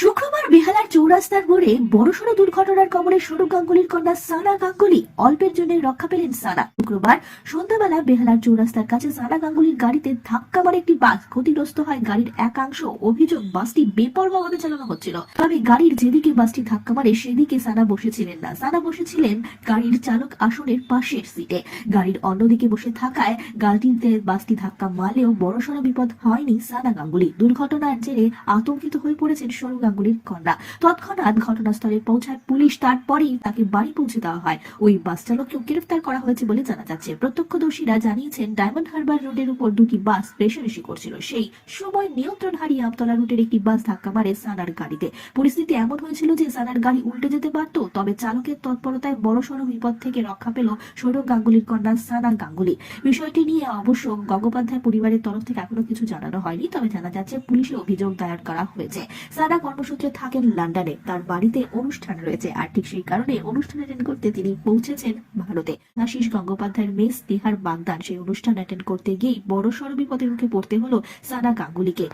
শুক্রবার বেহালার চৌরাস্তার মোড়ে বড়সড় দুর্ঘটনার কবলে সৌরভ গাঙ্গুলির কন্যা সানা গাঙ্গুলি অল্পের জন্য রক্ষা পেলেন সানা। শুক্রবার সন্ধ্যাবেলা বেহালার চৌরাস্তার কাছে সানা গাঙ্গুলির গাড়িতে ধাক্কা মারে একটি বাস। ক্ষতিগ্রস্ত হয় গাড়ির একাংশ। অভিযোগ, বাসটি বেপরোয়াভাবে চালানো হচ্ছিল। তবে গাড়ির যেদিকে বাসটি ধাক্কা মারে, সেদিকে সানা বসেছিলেন না। সানা বসেছিলেন গাড়ির চালক আসনের পাশের সিটে। গাড়ির অন্যদিকে বসে থাকায় গাড়িতে বাসটি ধাক্কা মারলেও বড়সড় বিপদ হয়নি সানা গাঙ্গুলি। দুর্ঘটনার জেরে আতঙ্কিত হয়ে পড়েছেন সৌরভ গাঙ্গুলির কন্যা। তৎক্ষণাৎ ঘটনাস্থলে পৌঁছায় পুলিশ। তারপরেই তাকে বাড়ি পৌঁছে দেওয়া হয়। ওই বাস চালককেও গ্রেফতার করা হয়েছে বলে জানা যাচ্ছে। প্রত্যক্ষদর্শীরা জানিয়েছেন, ডায়মন্ড হারবার রোডের উপর দুটি বাস রেশারেশি করছিল। সেই সময় নিয়ন্ত্রণ হারিয়ে আমতলা রুটের একটি বাস ধাক্কা মারে সানার গাড়িতে। পরিস্থিতি এমন হয়েছিল যে সানার গাড়ি উল্টে যেতে পারত, তবে চালকের তৎপরতায় বড়সড় বিপদ থেকে রক্ষা পেল সৌরভ গাঙ্গুলির কন্যা সানা গাঙ্গুলি। বিষয়টি নিয়ে অবশ্য গঙ্গোপাধ্যায় পরিবারের তরফ থেকে এখনও কিছু জানানো হয়নি, তবে জানা যাচ্ছে পুলিশে অভিযোগ দায়ের করা হয়েছে। সানা কর্মসূত্রে থাকেন লন্ডনে। তার বাড়িতে অনুষ্ঠান রয়েছে আর ঠিক সেই কারণে অনুষ্ঠান অ্যাটেন্ড করতে তিনি পৌঁছেছেন ভারতে। আশিস গঙ্গোপাধ্যায়ের মেস নেহার বাগদান সেই অনুষ্ঠান অ্যাটেন্ড করতে গিয়েই বড় সড় বিপদের মুখে পড়তে হলো সানা গাঙ্গুলিকে।